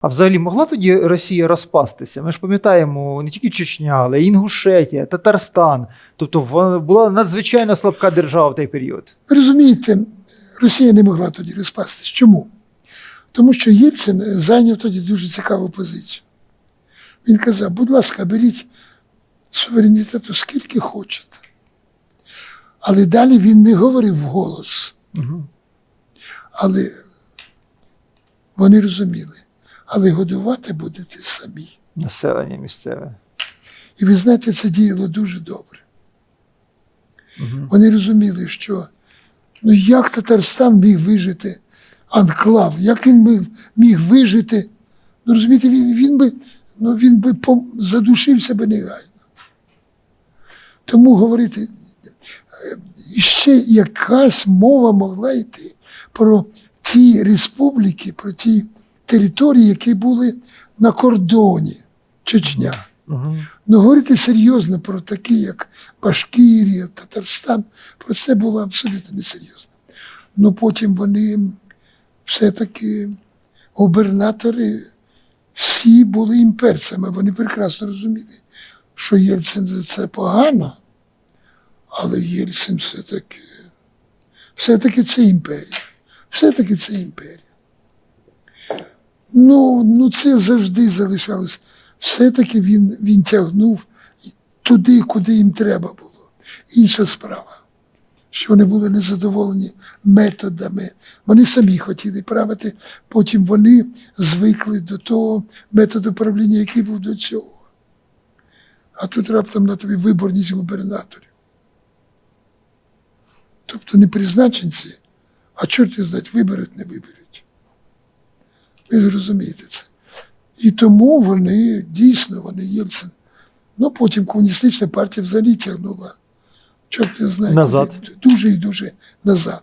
А взагалі могла тоді Росія розпастися? Ми ж пам'ятаємо не тільки Чечня, але й Інгушетія, Татарстан. Тобто вона була надзвичайно слабка держава в той період. Ви розумієте, Росія не могла тоді розпастись. Чому? Тому що Єльцин зайняв тоді дуже цікаву позицію. Він казав, будь ласка, беріть суверенітету скільки хочете. Але далі він не говорив вголос. Угу. Але вони розуміли, але годувати будете самі. Населення місцеве. І ви знаєте, це діяло дуже добре. Угу. Вони розуміли, що ну як Татарстан міг вижити анклав, як він міг, міг вижити. Ну розумієте, він, він би, ну, він би пом- задушився би негайно. Тому говорити, е, ще якась мова могла йти про ті республіки, про ті території, які були на кордоні Чечня. Ну, говорити серйозно про такі, як Башкірія, Татарстан, про це було абсолютно несерйозно. Ну потім вони все-таки губернатори всі були імперцями. Вони прекрасно розуміли, що Єльцин це погано, але Єльцин все-таки, все-таки це імперія. Все-таки це імперія. Ну, ну це завжди залишалось. Все-таки він, він тягнув туди, куди їм треба було. Інша справа, що вони були незадоволені методами. Вони самі хотіли правити, потім вони звикли до того методу правління, який був до цього. А тут раптом на тобі виборність губернаторів. Тобто не призначенці, а чорт його знать, виберуть, не виберуть. Ви зрозумієте це. І тому вони дійсно, вони Єльцин. Ну, потім комуністична партія взагалі тягнула, чорт не знає, Назад. дуже і дуже назад.